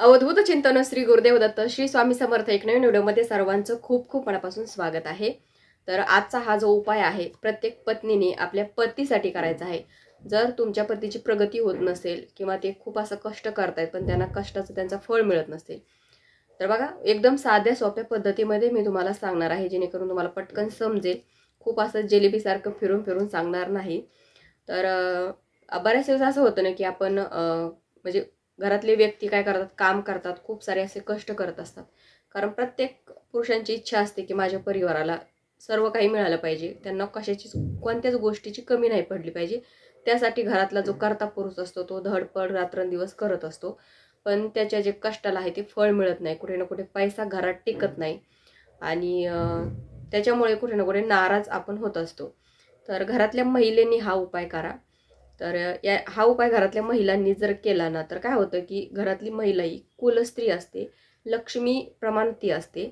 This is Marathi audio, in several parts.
अवधूत चिंतन श्री गुरुदेव दत्त श्री स्वामी समर्थ एक नवीन व्हिडिओमध्ये सर्वांचं खूप खूप मनापासून स्वागत आहे. तर आजचा हा जो उपाय आहे प्रत्येक पत्नीने आपल्या पतीसाठी करायचा आहे. जर तुमच्या पतीची प्रगती होत नसेल किंवा ते खूप असं कष्ट करतायत पण त्यांना कष्टाचं त्यांचं फळ मिळत नसेल. तर बघा एकदम साध्या सोप्या पद्धतीमध्ये मी तुम्हाला सांगणार आहे जेणेकरून तुम्हाला पटकन समजेल. खूप असं जिलेबीसारखं फिरून फिरून सांगणार नाही. तर बऱ्याच वेळेस असं होतं ना की आपण म्हणजे घरातले व्यक्ती काय करतात? काम करतात. खूप सारे असे कष्ट करत असतात. कारण प्रत्येक पुरुषांची इच्छा असते की माझ्या परिवाराला सर्व काही मिळालं पाहिजे. त्यांना कशाची कोणत्याच गोष्टीची कमी नाही पडली पाहिजे. त्यासाठी घरातला जो करता पुरुष असतो तो धडपड रात्रंदिवस करत असतो. पण त्याच्या जे कष्टाला आहे ते फळ मिळत नाही. कुठे ना कुठे पैसा घरात टिकत नाही. आणि त्याच्यामुळे कुठे ना कुठे नाराज आपण होत असतो. तर घरातल्या महिलेनी हा उपाय करा. तर या हा उपाय घरातल्या महिलांनी जर केला ना तर काय होतं की घरातली महिला ही कुलस्त्री असते लक्ष्मी प्रमाण ती असते.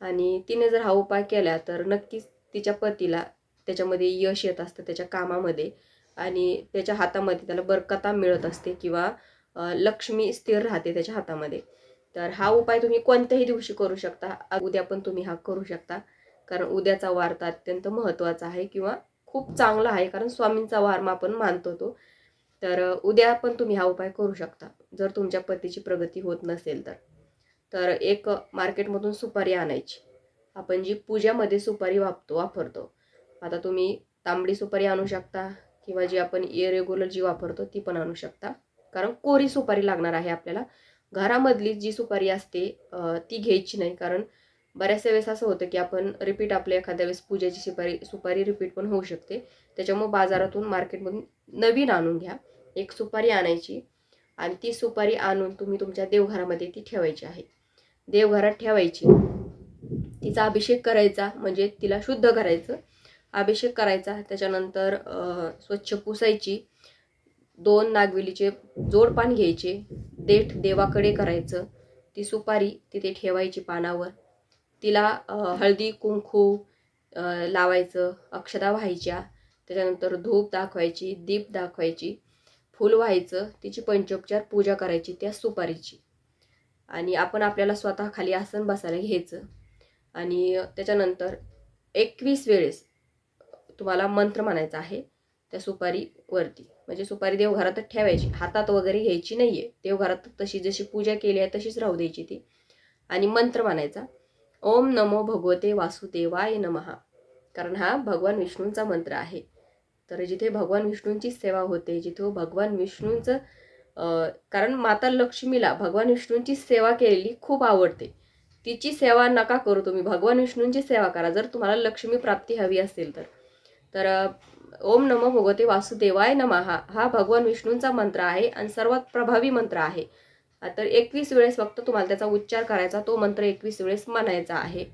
आणि तिने जर हा उपाय केला तर नक्कीच तिच्या पतीला त्याच्यामध्ये यश येत असतं त्याच्या कामामध्ये. आणि त्याच्या हातामध्ये त्याला बरकता मिळत असते किंवा लक्ष्मी स्थिर राहते त्याच्या हातामध्ये. तर हा उपाय तुम्ही कोणत्याही दिवशी करू शकता. उद्या पण तुम्ही हा करू शकता. कारण उद्याचा वार्ता अत्यंत महत्त्वाचा आहे किंवा खूप चांगला आहे कारण स्वामींचा वार आपण मानतो तो. तर उद्या पण तुम्ही हा उपाय करू शकता जर तुमच्या पतीची प्रगती होत नसेल तर. तर एक मार्केटमधून सुपारी आणायची. आपण जी पूजामध्ये सुपारी वापतो वापरतो. आता तुम्ही तांबडी सुपारी आणू शकता किंवा जी आपण रेग्युलर जी वापरतो ती पण आणू शकता. कारण कोरी सुपारी लागणार आहे आपल्याला. घरामधली जी सुपारी असते ती घ्यायची नाही कारण बऱ्याचशा वेळेस असं होतं की आपण रिपीट आपल्या एखाद्या वेळेस पूजेची सुपारी सुपारी रिपीट पण होऊ शकते. त्याच्यामुळे बाजारातून मार्केटमधून नवीन आणून घ्या. एक सुपारी आणायची आणि ती सुपारी आणून तुम्ही तुमच्या देवघरामध्ये ती ठेवायची आहे. देवघरात ठेवायची. तिचा अभिषेक करायचा म्हणजे तिला शुद्ध करायचं. अभिषेक करायचा त्याच्यानंतर स्वच्छ पुसायची. दोन नागवेलीचे जोडपान घ्यायचे. देठ देवाकडे करायचं. ती सुपारी तिथे ठेवायची पानावर. तिला हळदी कुंकू लावायचं अक्षदा व्हायच्या. त्याच्यानंतर धूप दाखवायची दीप दाखवायची फूल व्हायचं तिची पंचोपचार पूजा करायची त्या सुपारीची. आणि आपण आपल्याला स्वतः खाली आसन बसायला घ्यायचं. आणि त्याच्यानंतर एकवीस वेळेस तुम्हाला मंत्र म्हणायचा आहे त्या सुपारीवरती म्हणजे सुपारी देवघरातच ठेवायची. हातात वगैरे घ्यायची नाही आहे देवघरात तशी जशी पूजा केली आहे तशीच राहू द्यायची ती. आणि मंत्र म्हणायचा. ओम नमो भगवते वासुदेवाय नमहा कारण हा भगवान विष्णूंचा मंत्र आहे. तर जिथे भगवान विष्णूंची सेवा होते जिथे भगवान विष्णूंचं कारण माता लक्ष्मीला भगवान विष्णूंची सेवा केलेली खूप आवडते. तिची सेवा नका करू तुम्ही भगवान विष्णूंची सेवा करा. जर तुम्हाला लक्ष्मी प्राप्ती हवी असेल तर. तर ओम नमो भगवते वासुदेवाय नमहा हा भगवान विष्णूंचा मंत्र आहे आणि सर्वात प्रभावी मंत्र आहे. तर एकवीस वेळेस फक्त तुम्हाला त्याचा उच्चार करायचा तो मंत्र एकवीस वेळेस म्हणायचा आहे.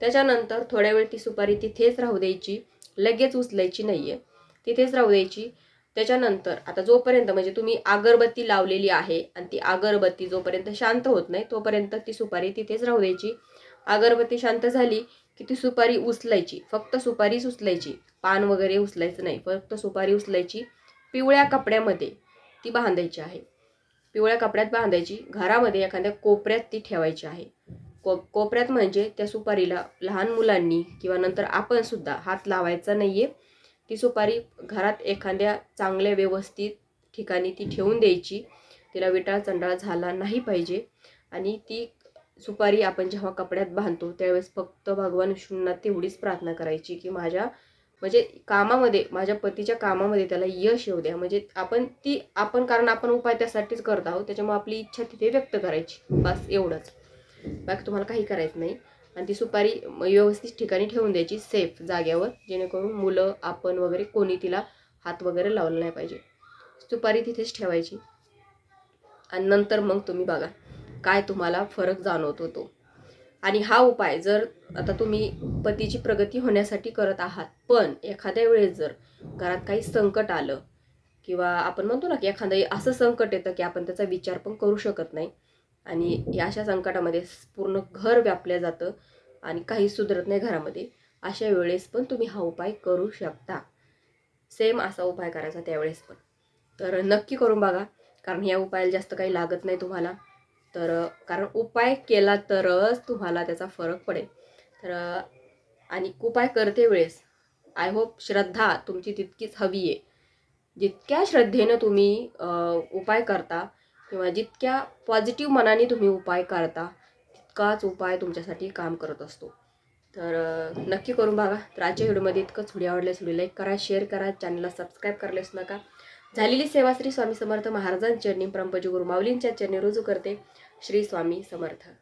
त्याच्यानंतर थोड्या वेळ ती सुपारी तिथेच राहू द्यायची लगेच उचलायची नाही आहे तिथेच राहू द्यायची. त्याच्यानंतर आता जोपर्यंत म्हणजे तुम्ही अगरबत्ती लावलेली आहे आणि ती अगरबत्ती जोपर्यंत शांत होत नाही तोपर्यंत ती सुपारी तिथेच राहू द्यायची. अगरबत्ती शांत झाली की ती सुपारी उचलायची फक्त सुपारीच उचलायची. पान वगैरे उचलायचं नाही फक्त सुपारी उचलायची. पिवळ्या कपड्यामध्ये ती बांधायची आहे. पिवळ्या कपड्यात बांधायची घरामध्ये एखाद्या कोपऱ्यात ती ठेवायची आहे. को कोपऱ्यात म्हणजे त्या सुपारीला लहान मुलांनी किंवा नंतर आपण सुद्धा हात लावायचा नाही आहे ती सुपारी घरात एखाद्या चांगल्या व्यवस्थित ठिकाणी ती ठेवून द्यायची. तिला विटाळ चंडाळ झाला नाही पाहिजे. आणि ती सुपारी आपण जेव्हा कपड्यात बांधतो त्यावेळेस फक्त भगवान विष्णूंना तेवढीच प्रार्थना करायची की माझ्या म्हणजे कामामध्ये माझ्या पतीच्या कामामध्ये त्याला यश येऊ द्या. म्हणजे आपण ती आपण कारण आपण उपाय त्यासाठीच करत आहोत त्याच्यामुळे आपली इच्छा तिथे व्यक्त करायची. बस एवढंच. बाकी तुम्हाला काही करायचं नाही. आणि ती सुपारी व्यवस्थित ठिकाणी ठेवून द्यायची सेफ जाग्यावर जेणेकरून मुलं आपण वगैरे कोणी तिला हात वगैरे लावला नाही पाहिजे. सुपारी तिथेच ठेवायची. आणि नंतर मग तुम्ही बघा काय तुम्हाला फरक जाणवतो तो. आणि हा उपाय जर आता तुम्ही पतीची प्रगती होण्यासाठी करत आहात पण एखाद्या वेळेस जर घरात काही संकट आलं किंवा आपण म्हणतो ना की एखादं असं संकट येतं की आपण त्याचा विचार पण करू शकत नाही आणि या अशा संकटामध्ये पूर्ण घर व्यापलं जातं आणि काही सुधरत नाही घरामध्ये अशा वेळेस पण तुम्ही हा उपाय करू शकता. सेम असा उपाय करायचा त्यावेळेस पण. तर नक्की करून बघा कारण या उपायाला जास्त काही लागत नाही तुम्हाला. तर कारण उपाय केला तरच तुम्हाला त्याचा फरक पडेल. तर आणि उपाय करते वेळेस. आय होप श्रद्धा तुमची तितकीच हवी आहे. जितक्या श्रद्धेनं तुम्ही उपाय करता किंवा जितक्या पॉझिटिव्ह मनाने तुम्ही उपाय करता तितकाच उपाय तुमच्यासाठी काम करत असतो. तर नक्की करून बघा. तर आजच्या व्हिडिओमध्ये इतकंच. व्हिडिओ आवडल्यास व्हिडिओ लाईक करा शेअर करा चॅनलला सबस्क्राईब करलेच नका. झालेली सेवा श्री स्वामी समर्थ महाराजांच्या चरणी परमपजी गुरु माऊलींच्या चरणी रुजू करते. श्री स्वामी समर्थ.